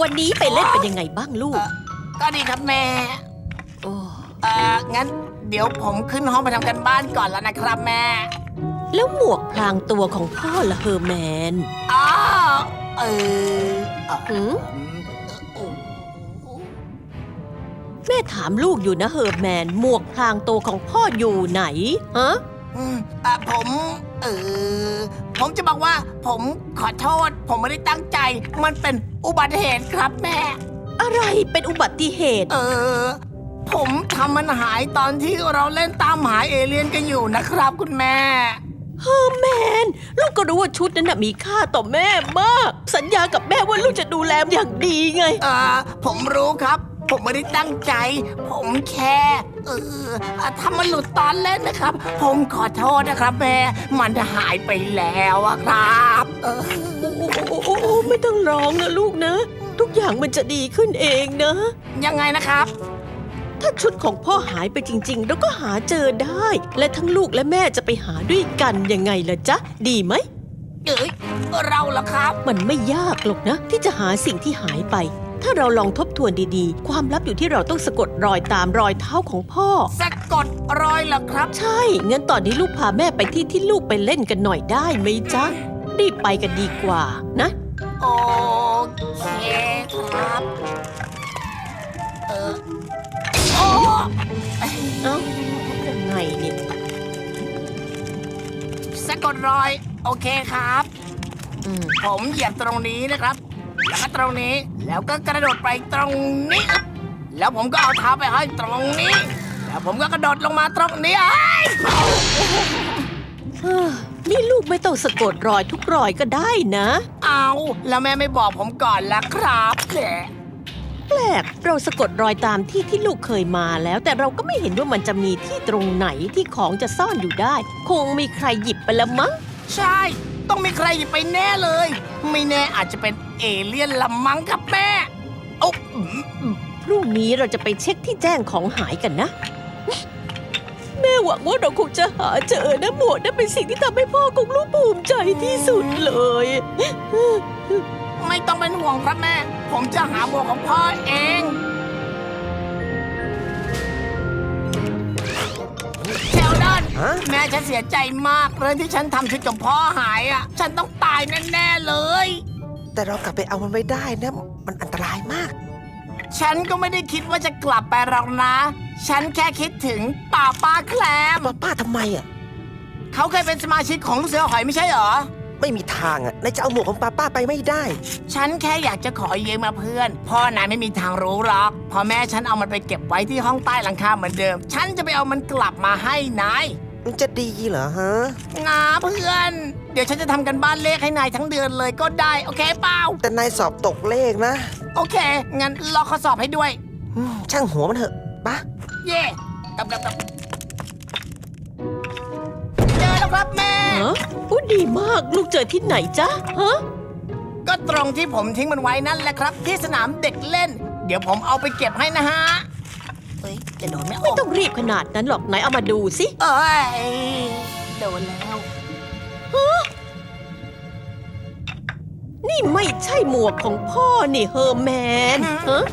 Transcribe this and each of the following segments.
วันนี้ไปเล่นเป็นยังไงบ้างลูก ก็ดีครับแม่โอ้เอ่องั้นเดี๋ยวผมขึ้นห้องไปทำกันบ้านก่อนแล้วนะครับแม่ แล้วหมวกพลางตัวของพ่อละเฮอร์แมนอ๋อเออเอ่อหืมโอ้แม่ถามลูกอยู่นะเฮอร์แมน หมวกพลางตัวของพ่ออยู่ไหนฮะ อืมอะผม เออ ผมจะบอกว่า ผมขอโทษ ผมไม่ได้ตั้งใจ มันเป็นอุบัติเหตุครับแม่ อะไรเป็นอุบัติเหตุ เออ ผมทำมันหายตอนที่เราเล่นตามหาเอเลี่ยนกันอยู่นะครับคุณแม่ เฮอร์แมน ลูกก็รู้ว่าชุดนั้นน่ะมีค่าต่อแม่มาก สัญญากับแม่ว่าลูกจะดูแลอย่างดีไง เออผมรู้ครับ ผมไม่ได้ตั้งใจ ผมแค่เออถ้ามันหลุดตอนเล่นนะครับ ผมขอโทษนะครับแม่ มันหายไปแล้วอะครับเออโอ้โอ้โอ้โอ้โอ้ไม่ต้องร้องนะลูกนะ ทุกอย่างมันจะดีขึ้นเองนะ ยังไงนะครับ ถ้าชุดของพ่อหายไปจริงๆเราก็หาเจอได้ และทั้งลูกและแม่จะไปหาด้วยกันยังไงล่ะจ๊ะ ดีไหมเอ้ยเราละครับ มันไม่ยากหรอกนะ ที่จะหาสิ่งที่หายไป ถ้าเราลองทบทวนดีๆ ความลับอยู่ที่เราต้องสะกดรอยตามรอยเท้าของพ่อ สะกดรอยเหรอครับ ใช่งั้นตอนนี้ลูกพาแม่ไปที่ที่ลูกไปเล่นกันหน่อยได้ไหมจ๊ะรีบไปกันดีกว่านะ โอเคครับ เออโอ้เอ้ายังไงเนี่ยสะกดรอย โอเคครับ อืมผมเหยียบตรงนี้นะครับ แล้วก็ตรงนี้ แล้วก็กระโดดไปตรงนี้ แล้วผมก็เอาเท้าไปให้ตรงนี้ แล้วผมก็กระโดดลงมาตรงนี้เอ้ยเฮ้อนี่ลูกไม่ต้องสะกดรอยทุกรอยก็ได้นะ เอาแล้วแม่ไม่บอกผมก่อนละครับแหละแปลกเราสะกดรอยตามที่ที่ลูกเคยมาแล้ว แต่เราก็ไม่เห็นว่ามันจะมีที่ตรงไหนที่ของจะซ่อนอยู่ได้ คงมีใครหยิบไปแล้วมั้ง ใช่ ต้องมีใครหยิบไปแน่เลย ไม่แน่อาจจะเป็นเอเลี่ยนละมั้งครับแม่โอ้อืมอืมพรุ่งนี้เราจะไปเช็คที่แจ้งของหายกันนะ แม่หวังว่าเราคงจะหาเจอนะหมวดนั่นเป็นสิ่งที่ทำให้พ่อของลูกภูมิใจที่สุดเลย ไม่ต้องเป็นห่วงครับแม่ ผมจะหาหมวกของพ่อเองเชลดอน ฮะแม่ฉันเสียใจมากเรื่องที่ฉันทำชุดกับพ่อหายอะ ฉันต้องตายแน่ๆเลย แต่เรากลับไปเอามันไว้ได้นะมันอันตรายมาก ฉันก็ไม่ได้คิดว่าจะกลับไปหรอกนะ ฉันแค่คิดถึงป้าป้าแคลมป้าป้าทำไมอะเขาเคยเป็นสมาชิกของลูกเสือหอยไม่ใช่เหรอ ไม่มีทางอะนายจะเอาหมวกของป้าป้าไปไม่ได้ ฉันแค่อยากจะขอยืมมาเพื่อน พ่อนายไม่มีทางรู้หรอกพอแม่ฉันเอามันไปเก็บไว้ที่ห้องใต้หลังคาเหมือนเดิม ฉันจะไปเอามันกลับมาให้นาย มันจะดีเหรอฮะ งาเพื่อน เดี๋ยวฉันจะทำกันบ้านเลขให้นายทั้งเดือนเลยก็ได้ โอเคเปล่า แต่นายสอบตกเลขนะ โอเค งั้นรอข้อสอบให้ด้วย อืมช่างหัวมันเถอะปะเย่กับกับกับเจอแล้วครับแม่ ฮะอู้ดีมากลูกเจอที่ไหนจ๊ะฮะก็ตรงที่ผมทิ้งมันไว้นั่นแหละครับ ที่สนามเด็กเล่น เดี๋ยวผมเอาไปเก็บให้นะฮะเอ้ ยจะโดนไหมไม่ต้องรีบขนาดนั้นหรอกไหนเอามาดูสิ เอ้ยโดนแล้วนี่ไม่ใช่หมวกของพ่อนี่เฮอร์แมนฮะ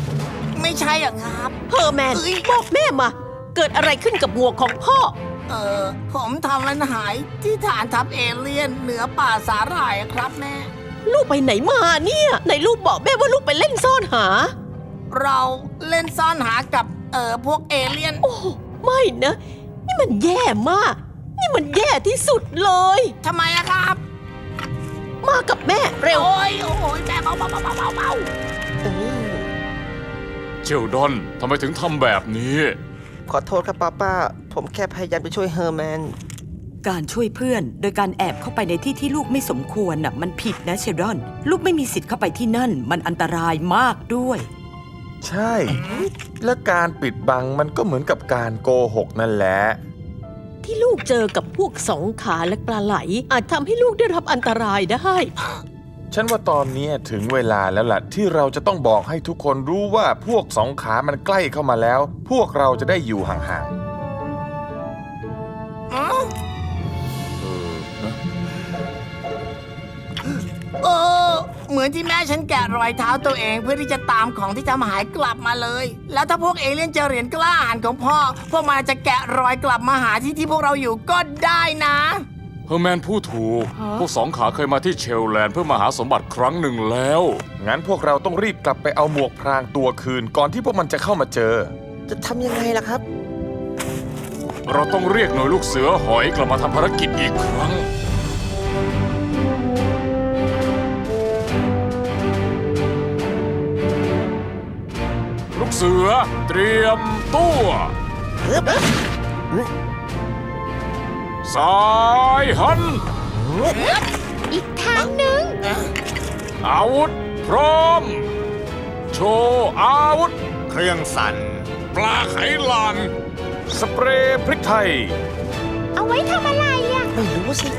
ไม่ใช่อะครับ เฮอร์แมนเอ้ย บอกแม่มา เกิดอะไรขึ้นกับหมวกของพ่อ เออผมทำมันหายที่ฐานทัพเอเลี่ยนเหนือป่าสาหร่ายอะครับแม่ ลูกไปไหนมาเนี่ยไหนลูกบอกแม่ว่าลูกไปเล่นซ่อนหา เราเล่นซ่อนหากับ เออพวกเอเลี่ยน โอ้ไม่นะ นี่มันแย่มาก นี่มันแย่ที่สุดเลย ทำไมอะครับ มากับแม่เร็วโอ้ยโอ้ยแม่เบาเบาเบาเบาเบาเบาเออเชลดอนทำไมถึงทำแบบนี้ ขอโทษครับป้าป้า ผมแค่พยายามไปช่วยเฮอร์แมน การช่วยเพื่อน โดยการแอบเข้าไปในที่ที่ลูกไม่สมควรน่ะมันผิดนะเชลดอน ลูกไม่มีสิทธิ์เข้าไปที่นั่น มันอันตรายมากด้วย ใช่ และการปิดบังมันก็เหมือนกับการโกหกนั่นแหละ ที่ลูกเจอกับพวกสองขาและปลาไหล อาจทำให้ลูกได้รับอันตรายได้ ฉันว่าตอนนี้ถึงเวลาแล้วล่ะ ที่เราจะต้องบอกให้ทุกคนรู้ว่าพวกสองขามันใกล้เข้ามาแล้ว พวกเราจะได้อยู่ห่างๆ Oh! เออนะเหมือนที่แม่ฉันแกะรอยเท้าตัวเองเพื่อที่จะตามของที่ทำหายกลับมาเลย แล้วถ้าพวกเอเลี่ยนเจอเหรียญกล้าหาญของพ่อ พวกมันจะแกะรอยกลับมาหาที่ที่พวกเราอยู่ก็ได้นะ เฮอร์แมนพูดถูก พวกสองขาเคยมาที่เชลแลนด์เพื่อมาหาสมบัติครั้งหนึ่งแล้ว งั้นพวกเราต้องรีบกลับไปเอาหมวกพรางตัวคืนก่อนที่พวกมันจะเข้ามาเจอ จะทำยังไงล่ะครับ เราต้องเรียกหน่วยลูกเสือหอยกลับมาทำภารกิจอีกครั้ง เสือเตรียมตัวสายหัน อีกทางหนึ่งอาวุธพร้อม โชว์อาวุธ เครื่องสั่น ปลาไขลาน สเปรย์พริกไทย เอาไว้ทำอะไรอะ ไม่รู้สิ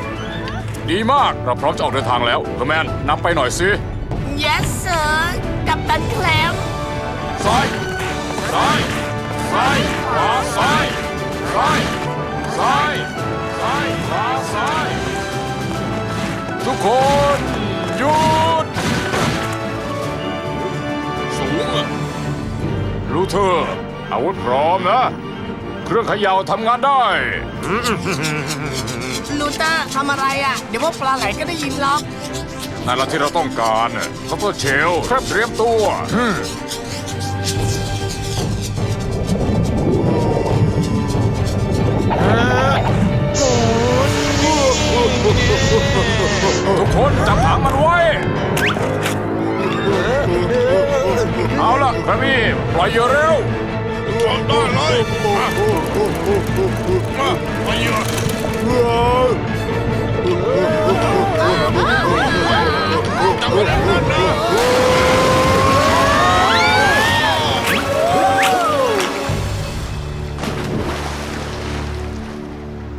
ดีมากเราพร้อมจะออกเดินทางแล้วเฮอร์แมนนำไปหน่อยสิ yes sir กับตันแคลมซ้าย ซ้ายซ้ายขวาซ้ายซ้ายซ้ายซ้ายขวาซ้ายทุกคนหยุดสูงอะลูเทอร์อาวุธพร้อมนะ เครื่องเขย่าทำงานได้ ลูเตอร์ทำอะไรอะ เดี๋ยวพวกปลาไหลก็ได้ยินหรอกนั่นแหละที่เราต้องการซัพเปอร์เชลครับเตรียมตัว ทุกคนจับหางมันไว้ เอาล่ะครับพี่ปล่อยเหยื่อเร็วได้เลยปล่อยเหยื่อ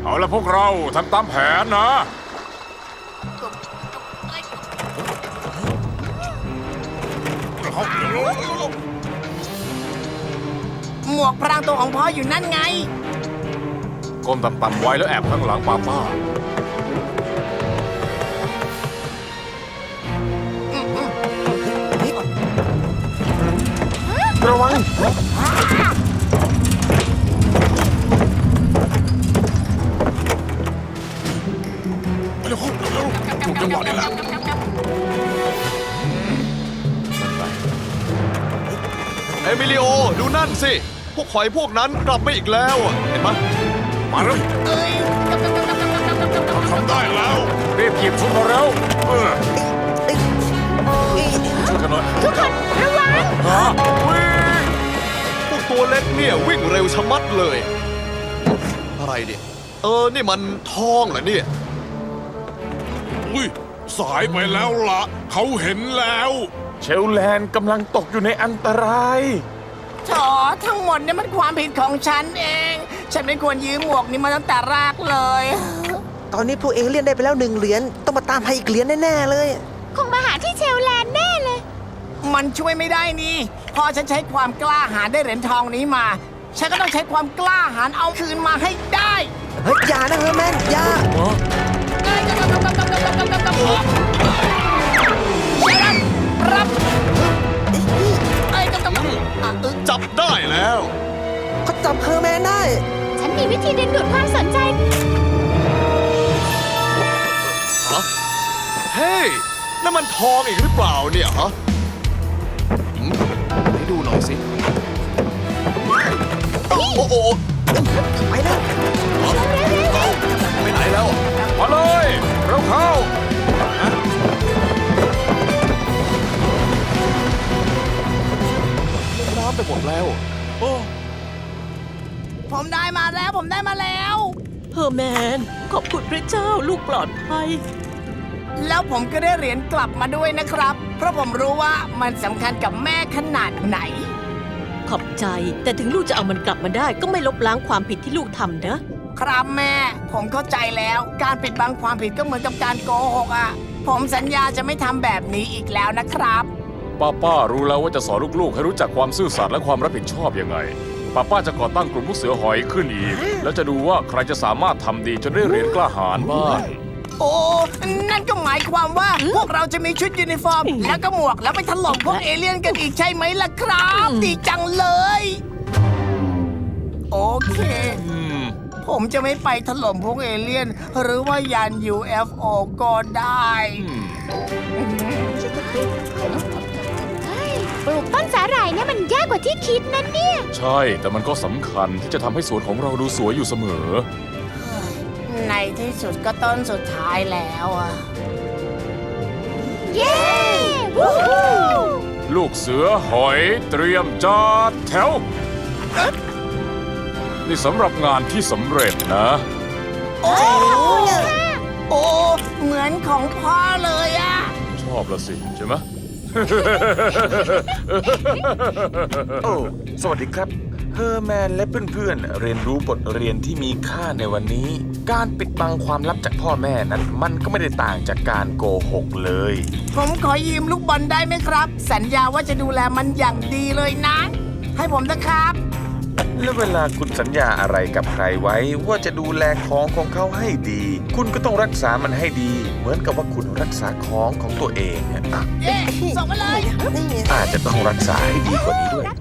เอาละพวกเราทำตามแผนนะ หมวกพรางตัวของพ่ออยู่นั่นไง ก้มต่ำๆไว้แล้วแอบข้างหลังป้าป้าระวังเอมิลิ โอ ดูนั่นสิ พวกหอยพวกนั้นกลับมาอีกแล้ว เห็นไหมมาเร็วเอ้ยทำได้แล้ว รีบหยิบชุดมาเร็วเออช่วยกันหน่อยทุกคนระวังฮะวิ่งพวกตัวเล็กเนี่ยวิ่งเร็วชะมัดเลย อะไรเนี่ยเออ นี่มันทองเหรอเนี่ย อุ้ย สายไปแล้วละ เขาเห็นแล้ว เชลแลนด์กำลังตกอยู่ในอันตราย ถอทั้งหมดเนี่ยมันความผิดของฉันเอง ฉันไม่ควรยืมหมวกนี้มาตั้งแต่แรกเลย ตอนนี้พวกเอเลี่ยนได้ไปแล้วหนึ่งเหรียญต้องมาตามหาอีกเหรียญแน่ๆเลย คงมาหาที่เชลแลนด์แน่เลย มันช่วยไม่ได้นี่ พอฉันใช้ความกล้าหาญได้เหรียญทองนี้มา ฉันก็ต้องใช้ความกล้าหาญเอาคืนมาให้ได้ เฮ้ยอย่านะเฮอร์แมนอย่า เอ้ย ดึงดูดความสนใจเฮ้ยนั่นมันทองอีกหรือเปล่าเนี่ยฮะหืมให้ดูหน่อยสิโอ้โหไปแล้วไปไหนแล้ว มาเลยเร็วเข้าน้ำไปหมดแล้ว โอ้ ผมได้มาแล้วผมได้มาแล้วเฮอร์แมน ขอบคุณพระเจ้าลูกปลอดภัย แล้วผมก็ได้เหรียญกลับมาด้วยนะครับ เพราะผมรู้ว่ามันสำคัญกับแม่ขนาดไหน ขอบใจ แต่ถึงลูกจะเอามันกลับมาได้ ก็ไม่ลบล้างความผิดที่ลูกทำนะ ครับแม่ ผมเข้าใจแล้ว การปิดบังความผิดก็เหมือนกับการโกหกอะ ผมสัญญาจะไม่ทำแบบนี้อีกแล้วนะครับ ป้าป้ารู้แล้วว่าจะสอนลูกๆ ให้รู้จักความซื่อสัตย์และความรับผิดชอบยังไง ป้าป้าจะก่อตั้งกลุ่มลูกเสือหอยขึ้นอีก แล้วจะดูว่าใครจะสามารถทำดีจนได้เหรียญกล้าหาญบ้างโอ้ นั่นก็หมายความว่าพวกเราจะมีชุดยูนิฟอร์ม แล้วก็หมวกแล้วไปถล่มพวกเอเลี่ยนกันอีกใช่ไหมล่ะครับ ดีจังเลย โอเค อืมผมจะไม่ไปถล่มพวกเอเลี่ยน หรือว่ายาน UFO ก็ได้ ปลูกต้นสาหร่ายเนี่ยมันยากกว่าที่คิดนะเนี่ย ใช่ แต่มันก็สำคัญที่จะทำให้สวนของเราดูสวยอยู่เสมอ ในที่สุดก็ต้นสุดท้ายแล้วอะเย้ วู้ฮู้ลูกเสือหอยเตรียมจัดแถว นี่สำหรับงานที่สำเร็จนะ โอ้โอ้เหมือนของพ่อเลยอะชอบละสิใช่ไหม โอ้ สวัสดีครับเฮอร์แมนและเพื่อนๆ เรียนรู้บทเรียนที่มีค่าในวันนี้ การปิดบังความลับจากพ่อแม่นั้น มันก็ไม่ได้ต่างจากการโกหกเลย ผมขอยืมลูกบอลได้ไหมครับ สัญญาว่าจะดูแลมันอย่างดีเลยนะ ให้ผมนะครับ และเวลาคุณสัญญาอะไรกับใครไว้ว่าจะดูแลของของเขาให้ดี คุณก็ต้องรักษามันให้ดี เหมือนกับว่าคุณรักษาของของตัวเองอะเย้ส่งมาเลยนี่อาจจะต้องรักษาให้ดีกว่านี้ด้วยรัก